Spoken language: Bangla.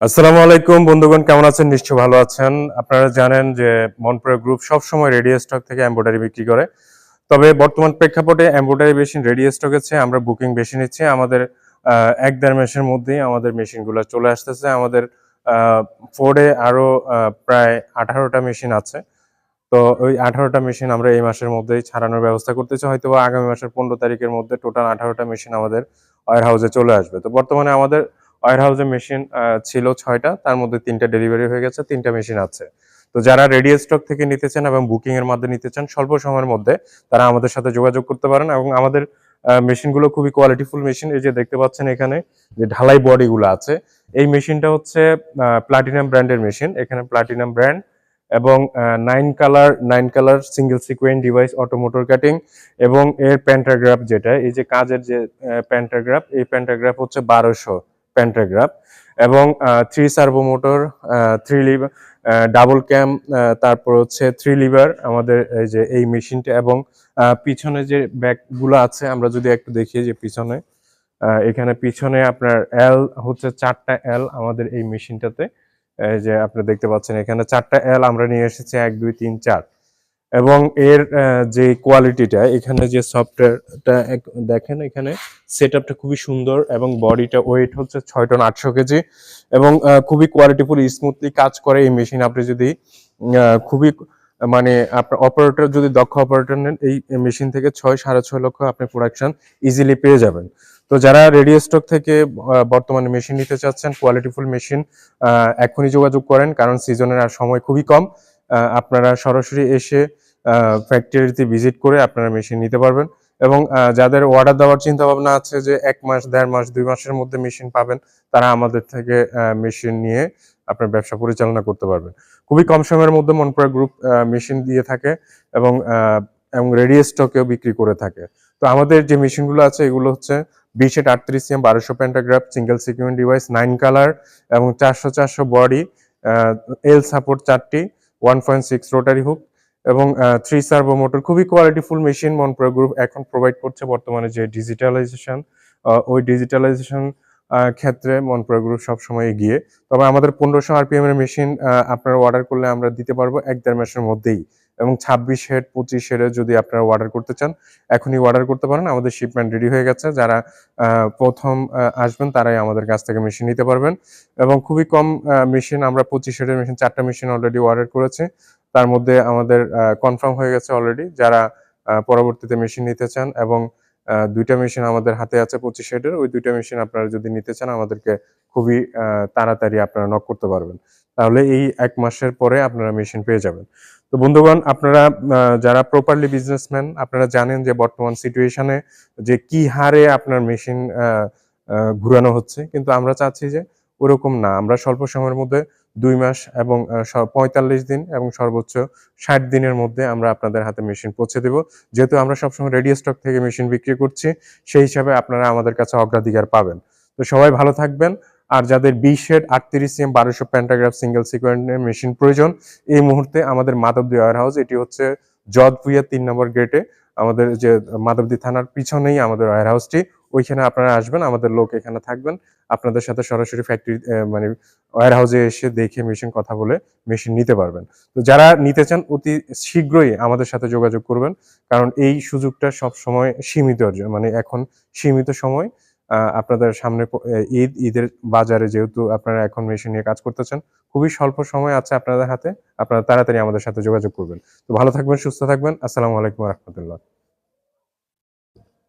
আসসালামু আলাইকুম বন্ধুগণ কেমন আছেন? নিশ্চয় ভালো আছেন। আপনারা জানেন যে মনপুরা গ্রুপ সবসময় রেডিও স্টক থেকে এম্ব্রয়ডারি বিক্রি করে। তবে বর্তমান প্রেক্ষাপটে এম্ব্রয়ডারি মেশিন রেডিও স্টক আছে আমরা বুকিং বেশি নিচ্ছি। আমাদের এক দেড় মাসের মধ্যেই আমাদের মেশিনগুলো চলে আসতেছে। আমাদের ফোর্ডে আরও আহ, প্রায় আঠারোটা মেশিন আছে। তো ওই আঠারোটা মেশিন আমরা এই মাসের মধ্যেই ছাড়ানোর ব্যবস্থা করতেছি। হয়তো আগামী মাসের পনেরো তারিখের মধ্যে টোটাল আঠারোটা মেশিন আমাদের ওয়ার হাউসে চলে আসবে। তো বর্তমানে আমাদের ওয়ার হাউসে মেশিন ছিল ছয়টা, তার মধ্যে তিনটা ডেলিভারি হয়ে গেছে, তিনটা মেশিন আছে। তো যারা রেডি স্টক থেকে নিতে চান এবং বুকিং এর মাধ্যমে নিতে চান, স্বল্প সময়ের মধ্যে তারা আমাদের সাথে যোগাযোগ করতে পারেন এবং আমাদের মেশিনগুলো খুবই কোয়ালিটিফুল মেশিন এই যে দেখতে পাচ্ছেন এখানে যে ঢালাই বডিগুলো আছে, এই মেশিনটা হচ্ছে প্লাটিনাম ব্র্যান্ডের মেশিন এখানে প্লাটিনাম ব্র্যান্ড এবং nine colour nine colour single sequin device auto motor cutting এবং এর প্যান্টাগ্রাফ যেটা, এই যে কাজের যে প্যান্টাগ্রাফ এই প্যান্টাগ্রাফ হচ্ছে বারোশো। প্যান্টাগ্রাফ এবং three servo motor three lever double cam তারপর হচ্ছে থ্রি লিভার আমাদের এই যে এই মেশিনটা এবং পিছনে যে ব্যাগগুলো আছে, আমরা যদি একটু দেখি যে পিছনে এখানে পিছনে আপনার এল হচ্ছে চারটা এল আমাদের এই মেশিনটাতে। যে আপনি দেখতে পাচ্ছেন, এখানে চারটা এল আমরা নিয়ে এসেছি, এক, দুই, তিন, চার। এবং এর যে কোয়ালিটিটা এখানে যে সফটওয়্যারটা দেখেন এখানে সেট আপটা খুবই সুন্দর এবং বডিটা ওয়েট হচ্ছে ছয় টন আটশো কেজি এবং খুবই কোয়ালিটিফুল স্মুথলি কাজ করে এই মেশিন আপনি যদি খুবই মানে আপনার অপারেটর যদি দক্ষ অপারেটর নেন, এই মেশিন থেকে ছয়, সাড়ে ছয় লক্ষ আপনি প্রোডাকশন ইজিলি পেয়ে যাবেন। তো যারা রেডিও স্টক থেকে বর্তমানে মেশিন নিতে চাচ্ছেন কোয়ালিটিফুল মেশিন এখনই যোগাযোগ করেন, কারণ সিজনের আর সময় খুবই কম। আপনারা সরাসরি এসে ফ্যাক্টরিতে ভিজিট করে আপনারা মেশিন নিতে পারবেন এবং যাদের অর্ডার দেওয়ার চিন্তা ভাবনা আছে যে এক মাস, দেড় মাস, দুই মাসের মধ্যে মেশিন পাবেন, তারা আমাদের থেকে মেশিন নিয়ে আপনার ব্যবসা পরিচালনা করতে পারবেন। খুবই কম সময়ের মধ্যে মনপুরা গ্রুপ মেশিন দিয়ে থাকে এবং এবং রেডি স্টকেও বিক্রি করে থাকে। তো আমাদের যে মেশিনগুলো আছে, এগুলো হচ্ছে বিশ এট আটত্রিশ এম বারোশো pantograph single sequin device nine colour এবং চারশো চারশো বডি এল সাপোর্ট চারটি। One point six rotary hook এবং থ্রি সার্ভো মোটর খুবই কোয়ালিটিফুল মেশিন মনপুরা গ্রুপ এখন প্রোভাইড করছে বর্তমানে যে ডিজিটালাইজেশন ওই ডিজিটালাইজেশন ক্ষেত্রে মনপুরা গ্রুপ সবসময় এগিয়ে। তবে আমাদের পনেরোশো আরপিএম এর মেশিন আপনারা অর্ডার করলে আমরা দিতে পারব এক দেড় মাসের মধ্যেই। এবং ছাব্বিশ হেড পঁচিশ হেডে যদি আপনারা অর্ডার করতে চান, এখনই অর্ডার করতে পারেন। আমাদের শিপমেন্ট রেডি হয়ে গেছে। যারা প্রথম আসবেন, তারাই আমাদের কাছ থেকে মেশিন নিতে পারবেন। এবং খুবই কম মেশিন আমরা পঁচিশ হেডের মেশিন চারটা মেশিন অলরেডি অর্ডার করেছি। তার মধ্যে আমাদের কনফার্ম হয়ে গেছে অলরেডি যারা পরবর্তীতে মেশিন নিতে চান এবং দুইটা মেশিন আমাদের হাতে আছে পঁচিশ হেডের ওই দুইটা মেশিন আপনারা যদি নিতে চান, আমাদেরকে খুবই তাড়াতাড়ি আপনারা নক করতে পারবেন। তাহলে এই এক মাসের পরে আপনারা মেশিন পেয়ে যাবেন। তো বন্ধুগণ, আপনারা যারা প্রপারলি বিজনেসম্যান আপনারা জানেন যে বর্তমান সিচুয়েশনে যে কি হারে আপনার মেশিন ঘুরানো হচ্ছে। কিন্তু আমরা চাচ্ছি যে ওরকম না। আমরা স্বল্প সময়ের মধ্যে দুই মাস এবং পঁয়তাল্লিশ দিন এবং সর্বোচ্চ ষাট দিনের মধ্যে আমরা আপনাদের হাতে মেশিন পৌঁছে দেব। যেহেতু আমরা সবসময় রেডিও স্টক থেকে মেশিন বিক্রি করছি, সেই হিসাবে আপনারা আমাদের কাছে অগ্রাধিকার পাবেন। তো সবাই ভালো থাকবেন। আর যাদের বিশ হেড, আটত্রিশ এম, বারোশো প্যান্টাগ্রাফ সিঙ্গেল সিকোয়েন্টের মেশিন প্রয়োজন, এই মুহূর্তে আমাদের মাধবদী ওয়ার হাউস এটি হচ্ছে জদভুইয়া তিন নম্বর গেটে আমাদের যে মাধবদী থানার পিছনেই আমাদের ওয়ার হাউসটি ওইখানে আপনারা আসবেন, আমাদের লোক এখানে থাকবেন। আপনাদের সাথে সরাসরি ফ্যাক্টরি মানে ওয়ার হাউসে এসে দেখে মেশিন কথা বলে মেশিন নিতে পারবেন। তো যারা নিতে চান, অতি শীঘ্রই আমাদের সাথে যোগাযোগ করবেন। কারণ এই সুযোগটা সব সময় সীমিত মানে এখন সীমিত সময়। আপনাদের সামনে ঈদ, ঈদের বাজারে যেহেতু আপনারা এখন মেশিন নিয়ে কাজ করতেছেন, খুবই স্বল্প সময় আছে আপনাদের হাতে, আপনারা তাড়াতাড়ি আমাদের সাথে যোগাযোগ করবেন। তো ভালো থাকবেন, সুস্থ থাকবেন, আসসালামু আলাইকুম রহমতুল্লাহ।